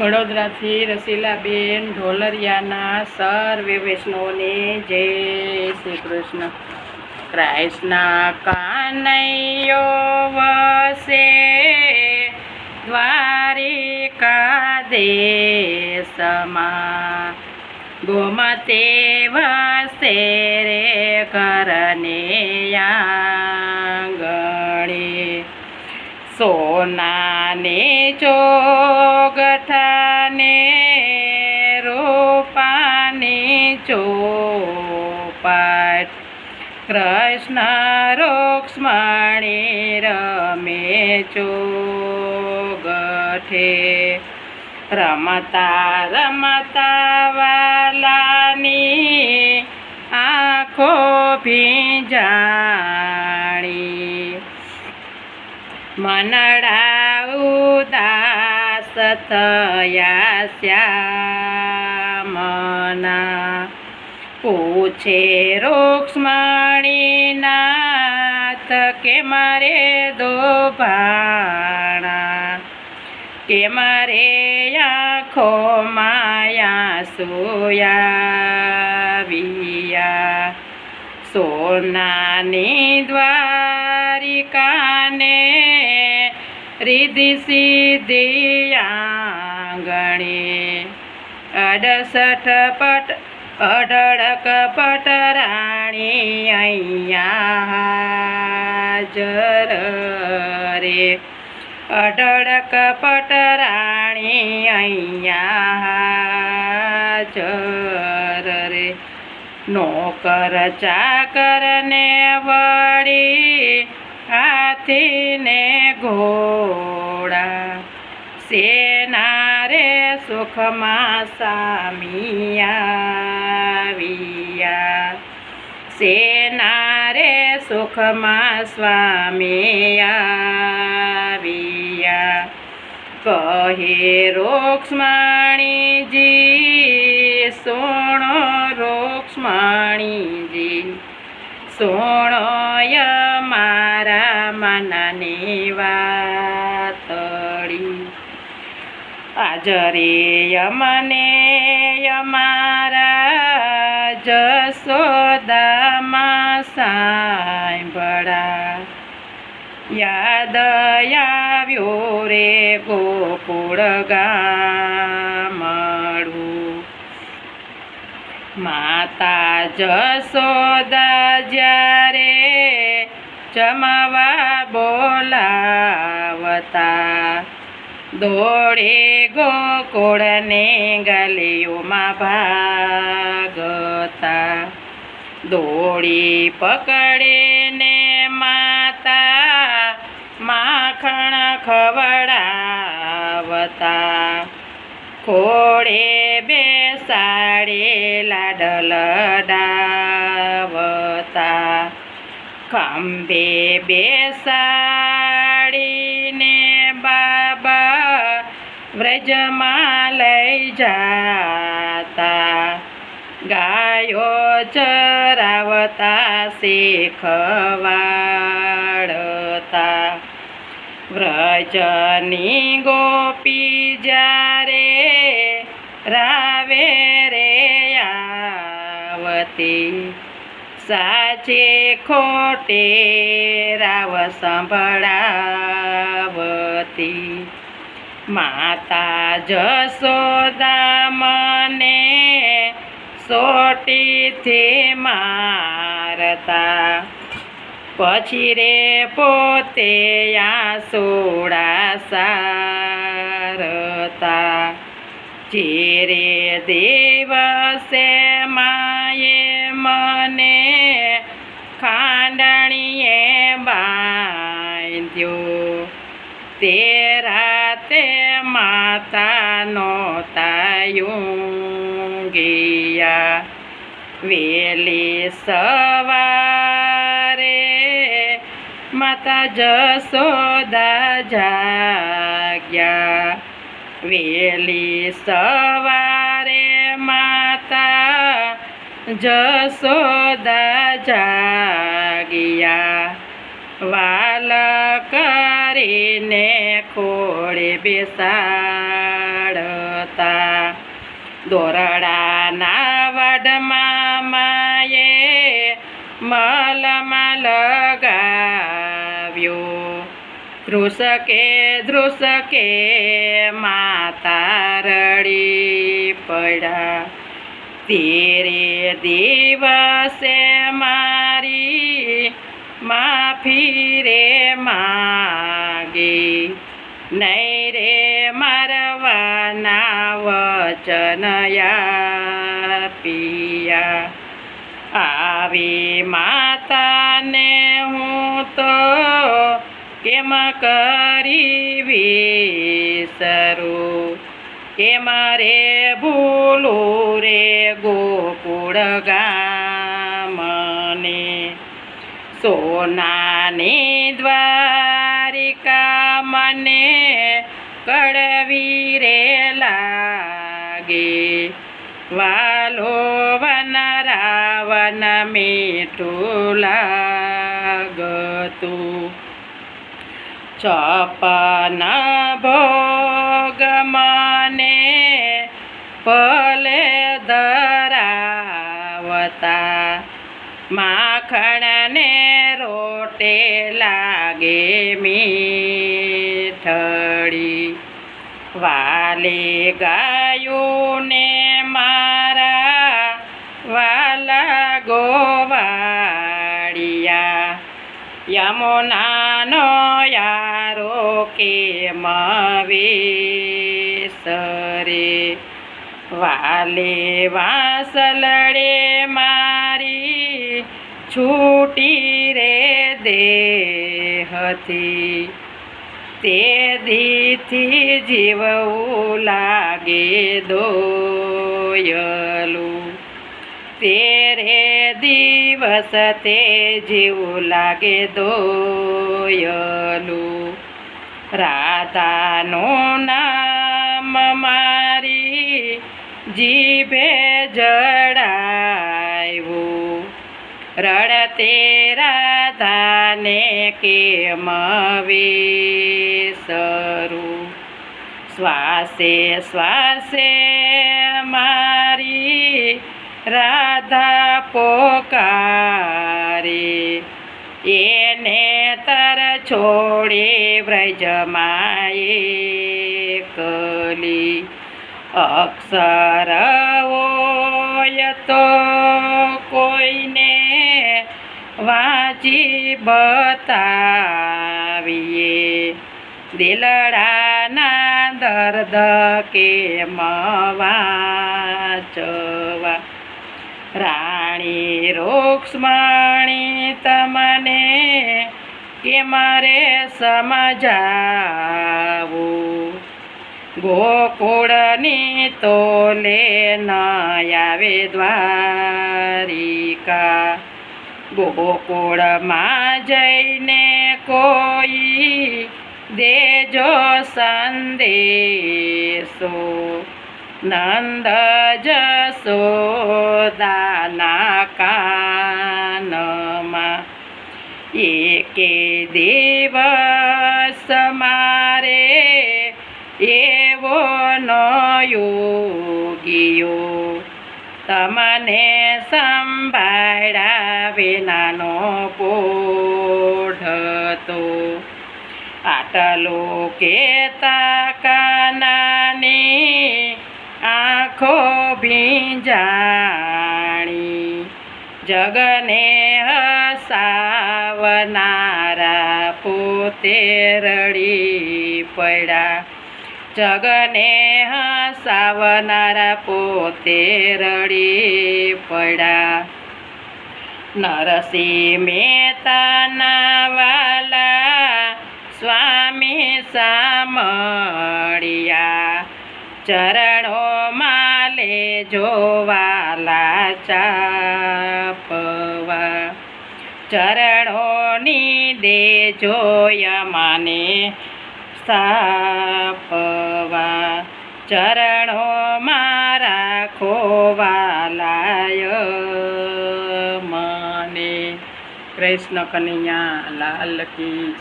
વડોદરાથી રસીલાબેન ઢોલરિયાના સર્વે વૈષ્ણવને જય શ્રી કૃષ્ણ. કૃષ્ણ કાનૈયો વસે દ્વારિકા દેશમાં ગોમતે વસે રે કરને સોનાને ચોગઠાને ચોપાટ કૃષ્ણ રોક્ષ્મણી રમે ચોગઠે. રમતા રમતા વાલાની આંખો ભીંજાણી. મનડા ઉદાસ થયા શ્યામના. પૂછે રૂક્ષ્મણીનાથ કે મારે દોભાણા? કે મારે આંખો માયા સોયાવિયા? સોનાની દ્વારિકાને રીધિ સીધી આંગણે અડસઠ પટ અઢળક પટરાણી અહીંયા જર રે. અઢળક પટરાણી અહીંયા જર રે. નોકર ચાકરને વળી હાથીને ઘોડા સેના સુખમાં સામિયા સેના રે સુખમાં સ્વામી આવ્યા કહે રોક્ષ્મણીજી સોણો રોક્ષ્મણીજી સોણોય મારા મનની વાતડી આજરે યમને યમારા જસોદામાં સાંભળા યાદ આવ્યો રે ગોકુળ ગામડું માતા જસોદા જ્યારે જમવા બોલાવતા દોડે ગોકુળને ગલીઓમાં ભાગતા. દોડી પકડે ને માતા, માખણ ખવડાવતા. ખોડે બેસાડે લાડલ ડાવતા. ખંભે બેસાડીને વ્રજમાં લઈ જાતા ગાયો ચરાવતા શીખવાડતા વ્રજની ગોપી જ્યારે રાવે રે આવતી સાચે ખોટે રાવ સંભળાવતી માતા જશોદા મને સોટીથી મારતા. પછી રે પોતે આ સોડા સારતા. ચીરે દિવસે માએ મને ખાંડણીએ બાંધ્યો. તે માતાનો તાયુંગિયા વેલી સવારે માતા જસોદા જાગ્યા. વેલી સવારે માતા જસોદા જાગ્યા. વાલ કરીને ખોળે બેસાડતા. દોરડાના વડમાં માએ મલમાં લગાવ્યો ધ્રુસકે ધ્રુસકે માતા રડી પડ્યા. તેરે દિવસે મારી માફી રે માગી નહીં રે મરવાના વચનયા પિયા આવી માતાને હું તો કેમ કરી વિસરું કેમ રે ભૂલું રે ગોકુળ ગામને? સોનાની દ્વારિકા મને કડવી રે લાગે. વાલો વન રાવન મીઠું લાગતું. છપન ભોગ મને પલે ધરાવતા. માખણને રોટે લાગે મીઠડી વાલે ગાયોને મારા વાલા ગોવાડિયા યમુનાનો યારો કે માવે સરે. વાલે વાસલડે મારી છૂટી રે દેહથી. તે દીથી જીવવું લાગે દોયલું. તેરે દિવસ તે જીવું લાગે દોયલું. રાધાનું નામ મારી જીભે જડાયું રડતે રાધાને કેમ વિસરું? શ્વાસે શ્વાસે મારી રાધા પોકારે. એને તર છોડે વ્રજમાએ કલી અક્ષર તો કોઈને વાંચી બતાવીએ. દિલડાના દર્દ કેમ વાંચવા? રાણી રોક્ષ્મણી તમને કેમ રે સમજાવું? ગોકુળની તો લે ન આવે દ્વારિકા. ગોકુળમાં જઈને કોઈ દેજો સંદેશો. નંદ જસોદાના કાનમાં. એકે દિવસ મારે એવો ન યોગીયો તમને સંભાળ્યા વિનાનો પોઢતો આટલો કેતા કાનાની આંખો ભીંજાણી. જગને હસાવનારા પોતે રડી પડ્યા. જગને હસાવનારા પોતે રડી પડ્યા. નરસિંહ મહેતાના વાલા સ્વામી સામળિયા ચરણોમાં લે જોવાલા ચાપવા. ચરણોની દેજો યમાને સાપવા ચરણો મારા ખોવાલાય. મને કૃષ્ણ કનૈયા લાલ કી